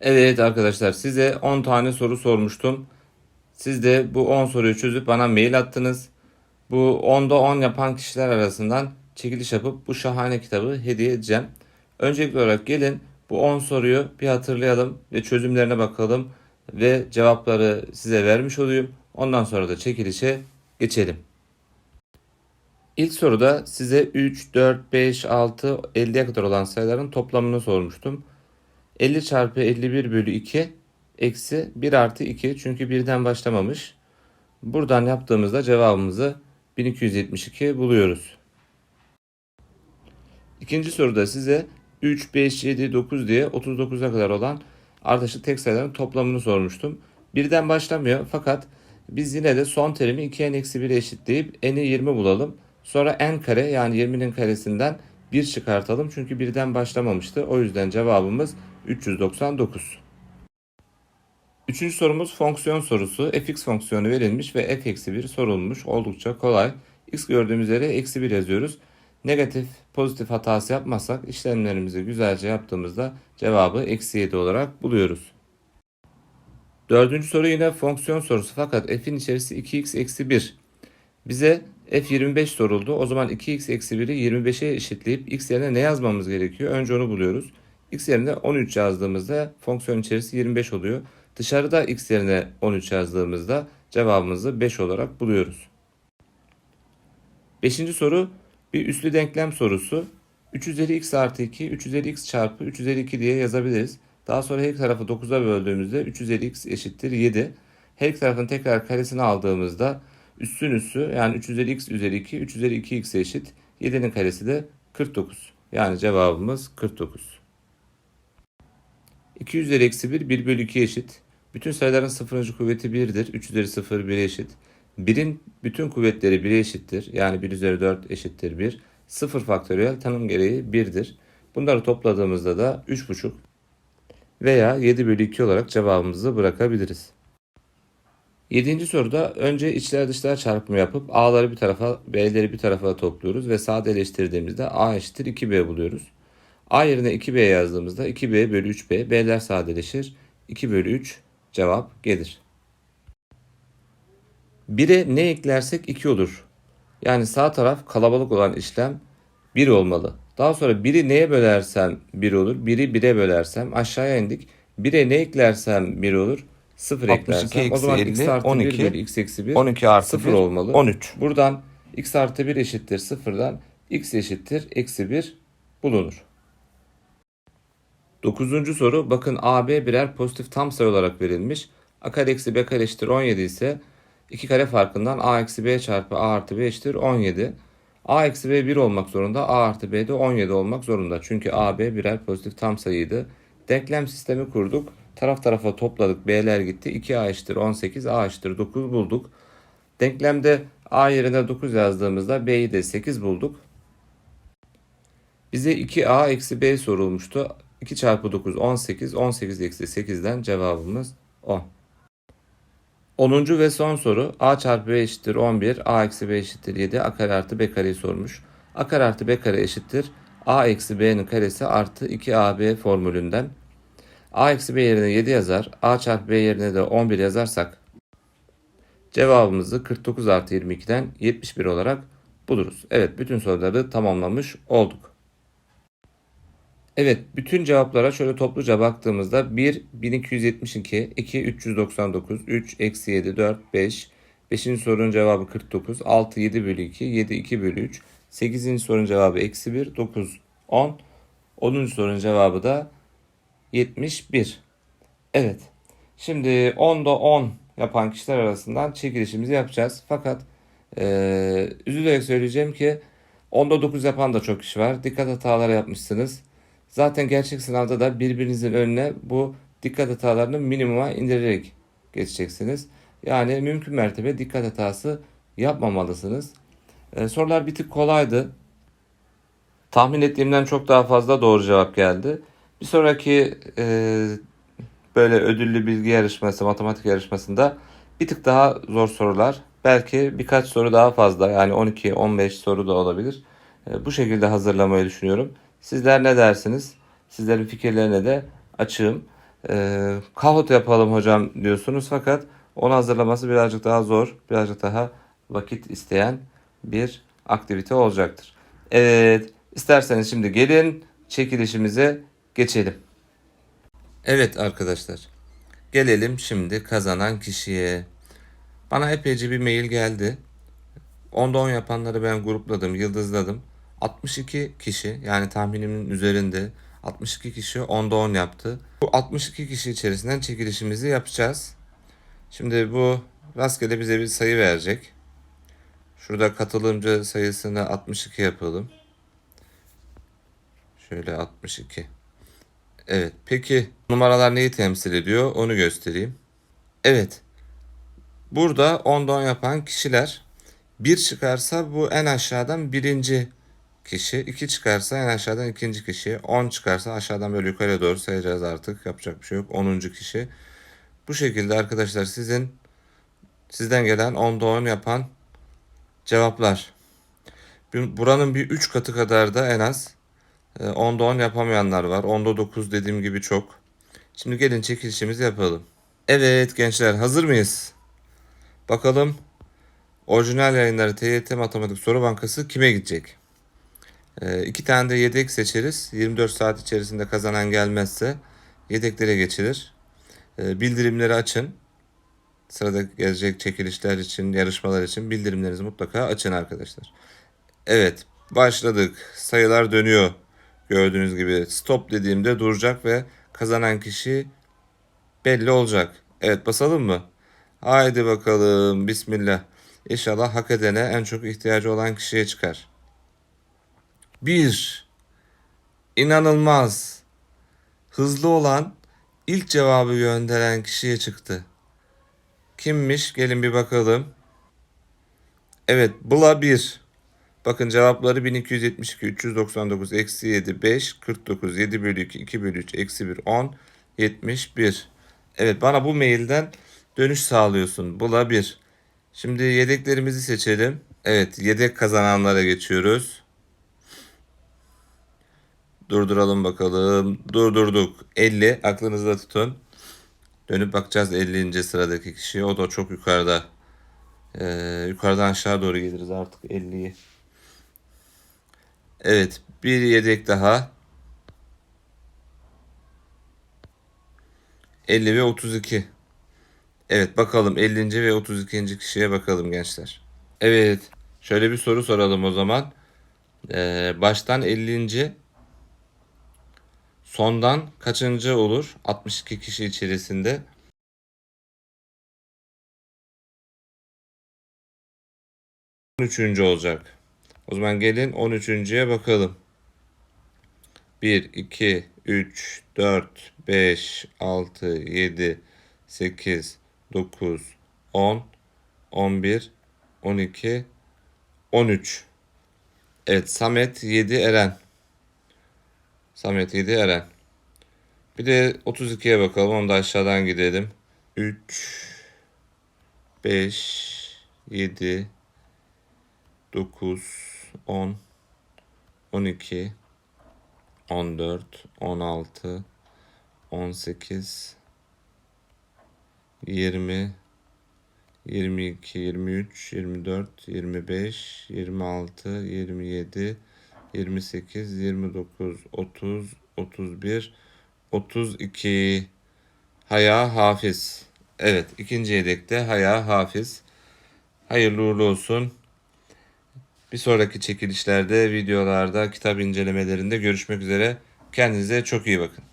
Evet arkadaşlar size 10 tane soru sormuştum. Siz de bu 10 soruyu çözüp bana mail attınız. Bu 10'da 10 yapan kişiler arasından çekiliş yapıp bu şahane kitabı hediye edeceğim. Öncelikli olarak gelin bu 10 soruyu bir hatırlayalım ve çözümlerine bakalım ve cevapları size vermiş olayım. Ondan sonra da çekilişe geçelim. İlk soruda size 3, 4, 5, 6, 50'ye kadar olan sayıların toplamını sormuştum. 50 çarpı 51 bölü 2 eksi 1 artı 2 çünkü birden başlamamış. Buradan yaptığımızda cevabımızı 1272 buluyoruz. İkinci soruda size 3, 5, 7, 9 diye 39'a kadar olan ardışık tek sayıların toplamını sormuştum. Birden başlamıyor fakat biz yine de son terimi 2n eksi 1'e eşitleyip n'i 20 bulalım. Sonra n kare yani 20'nin karesinden 1 çıkartalım çünkü birden başlamamıştı. O yüzden cevabımız 399. Üçüncü sorumuz fonksiyon sorusu. fx fonksiyonu verilmiş ve f eksi 1 sorulmuş. Oldukça kolay. x gördüğümüz yere eksi 1 yazıyoruz. Negatif, pozitif hatası yapmazsak işlemlerimizi güzelce yaptığımızda cevabı eksi 7 olarak buluyoruz. Dördüncü soru yine fonksiyon sorusu fakat f'in içerisi 2x eksi 1. Bize f 25 soruldu. O zaman 2x eksi 1'i 25'e eşitleyip x yerine ne yazmamız gerekiyor? Önce onu buluyoruz. X yerine 13 yazdığımızda fonksiyon içerisi 25 oluyor. Dışarıda x yerine 13 yazdığımızda cevabımızı 5 olarak buluyoruz. Beşinci soru bir üslü denklem sorusu. 3 üzeri x artı 2, 3 üzeri x çarpı 3 üzeri 2 diye yazabiliriz. Daha sonra her iki tarafı 9'a böldüğümüzde 3 üzeri x eşittir 7. Her iki tarafın tekrar karesini aldığımızda üssün üssü yani 3 üzeri x üzeri 2, 3 üzeri 2x eşit. 7'nin karesi de 49. Yani cevabımız 49. 2 üzeri eksi 1, 1 bölü 2 eşit. Bütün sayıların sıfırıncı kuvveti 1'dir. 3 üzeri 0, 1'e eşit. 1'in bütün kuvvetleri 1'e eşittir. Yani 1 üzeri 4 eşittir 1. 0 faktöriyel tanım gereği 1'dir. Bunları topladığımızda da 3,5 veya 7 bölü 2 olarak cevabımızı bırakabiliriz. Yedinci soruda önce içler dışlar çarpımı yapıp a'ları bir tarafa b'leri bir tarafa topluyoruz ve sadeleştirdiğimizde a eşittir 2b buluyoruz. A yerine 2b yazdığımızda 2b bölü 3b b'ler sadeleşir. 2 bölü 3 cevap gelir. 1'e ne eklersek 2 olur. Yani sağ taraf kalabalık olan işlem 1 olmalı. Daha sonra 1'i neye bölersem 1 olur. 1'i 1'e bölersem aşağıya indik. 1'e ne eklersem 1 olur. 0 62 eklersem o zaman eksi x 50, artı 1 12, bölü x eksi 1 12 artı 0 1, olmalı. 13. Buradan x artı 1 eşittir 0'dan x eşittir eksi 1 bulunur. Dokuzuncu soru bakın AB birer pozitif tam sayı olarak verilmiş. A kare eksi B kare eşittir 17 ise 2 kare farkından A eksi B çarpı A artı B eşittir 17. A eksi B 1 olmak zorunda. A artı B de 17 olmak zorunda. Çünkü AB birer pozitif tam sayıydı. Denklem sistemi kurduk. Taraf tarafa topladık. B'ler gitti. 2A eşittir 18. A eşittir 9 bulduk. Denklemde A yerine 9 yazdığımızda B'yi de 8 bulduk. Bize 2A eksi B sorulmuştu. 2 çarpı 9 18. 18 eksi 8'den cevabımız 10. 10. ve son soru A çarpı B eşittir 11. A eksi B eşittir 7. A kare artı B kareyi sormuş. A kare artı B kare eşittir. A eksi B'nin karesi artı 2AB formülünden. A eksi B yerine 7 yazar. A çarpı B yerine de 11 yazarsak cevabımızı 49 artı 22'den 71 olarak buluruz. Evet bütün soruları tamamlamış olduk. Evet, bütün cevaplara şöyle topluca baktığımızda 1 1272, 2 399, 3 eksi 7, 4 5, 5. sorunun cevabı 49, 6 7 bölü 2, 7 2 bölü 3, 8. sorunun cevabı eksi 1, 9 10, 10. sorunun cevabı da 71. Evet, şimdi 10'da 10 yapan kişiler arasından çekilişimizi yapacağız. Fakat eee üzülerek söyleyeceğim ki 10'da 9 yapan da çok kişi var. Dikkat hataları yapmışsınız. Zaten gerçek sınavda da birbirinizin önüne bu dikkat hatalarını minimuma indirerek geçeceksiniz. Yani mümkün mertebe dikkat hatası yapmamalısınız. Ee, sorular bir tık kolaydı. Tahmin ettiğimden çok daha fazla doğru cevap geldi. Bir sonraki e, böyle ödüllü bilgi yarışması, matematik yarışmasında bir tık daha zor sorular. Belki birkaç soru daha fazla yani 12-15 soru da olabilir. E, bu şekilde hazırlamayı düşünüyorum. Sizler ne dersiniz? Sizlerin fikirlerine de açığım. e, kahvaltı yapalım hocam diyorsunuz fakat onu hazırlaması birazcık daha zor, birazcık daha vakit isteyen bir aktivite olacaktır. Evet, isterseniz şimdi gelin çekilişimize geçelim. Evet arkadaşlar, gelelim şimdi kazanan kişiye. Bana epeyce bir mail geldi. Onda 10 yapanları ben grupladım, yıldızladım. 62 kişi yani tahminimin üzerinde 62 kişi onda 10 yaptı. Bu 62 kişi içerisinden çekilişimizi yapacağız. Şimdi bu rastgele bize bir sayı verecek. Şurada katılımcı sayısını 62 yapalım. Şöyle 62. Evet. Peki numaralar neyi temsil ediyor? Onu göstereyim. Evet. Burada 10'da 10 yapan kişiler bir çıkarsa bu en aşağıdan birinci kişi. 2 çıkarsa en aşağıdan ikinci kişi. 10 çıkarsa aşağıdan böyle yukarıya doğru sayacağız artık. Yapacak bir şey yok. 10. kişi. Bu şekilde arkadaşlar sizin sizden gelen 10'da 10 yapan cevaplar. Buranın bir 3 katı kadar da en az 10'da 10 yapamayanlar var. 10'da 9 dediğim gibi çok. Şimdi gelin çekilişimizi yapalım. Evet gençler hazır mıyız? Bakalım orijinal yayınları TYT Matematik Soru Bankası kime gidecek? Ee, iki tane de yedek seçeriz. 24 saat içerisinde kazanan gelmezse yedeklere geçilir. Ee, bildirimleri açın. Sırada gelecek çekilişler için, yarışmalar için bildirimlerinizi mutlaka açın arkadaşlar. Evet, başladık. Sayılar dönüyor. Gördüğünüz gibi stop dediğimde duracak ve kazanan kişi belli olacak. Evet, basalım mı? Haydi bakalım. Bismillah. İnşallah hak edene en çok ihtiyacı olan kişiye çıkar. 1. İnanılmaz. Hızlı olan ilk cevabı gönderen kişiye çıktı. Kimmiş? Gelin bir bakalım. Evet, Bula 1. Bakın cevapları 1272, 399, eksi 7, 5, 49, 7 bölü 2, 2 bölü 3, eksi 1, 10, 71. Evet, bana bu mailden dönüş sağlıyorsun. Bula 1. Şimdi yedeklerimizi seçelim. Evet, yedek kazananlara geçiyoruz. Durduralım bakalım. Durdurduk. 50 aklınızda tutun. Dönüp bakacağız 50. sıradaki kişiye. O da çok yukarıda. Ee, yukarıdan aşağı doğru geliriz artık 50'yi. Evet. Bir yedek daha. 50 ve 32. Evet bakalım 50. ve 32. kişiye bakalım gençler. Evet. Şöyle bir soru soralım o zaman. Ee, baştan 50. Sondan kaçıncı olur? 62 kişi içerisinde. Üçüncü olacak. O zaman gelin 13.ye bakalım. 1, 2, 3, 4, 5, 6, 7, 8, 9, 10, 11, 12, 13. Evet Samet 7 Eren. Samet 7 Eren. Bir de 32'ye bakalım. Onu da aşağıdan gidelim. 3 5 7 9 10 12 14 16 18 20 22 23 24 25 26 27 28 29 30 31 32 Haya Hafiz. Evet ikinci yedekte Haya Hafiz. Hayırlı uğurlu olsun. Bir sonraki çekilişlerde, videolarda, kitap incelemelerinde görüşmek üzere. Kendinize çok iyi bakın.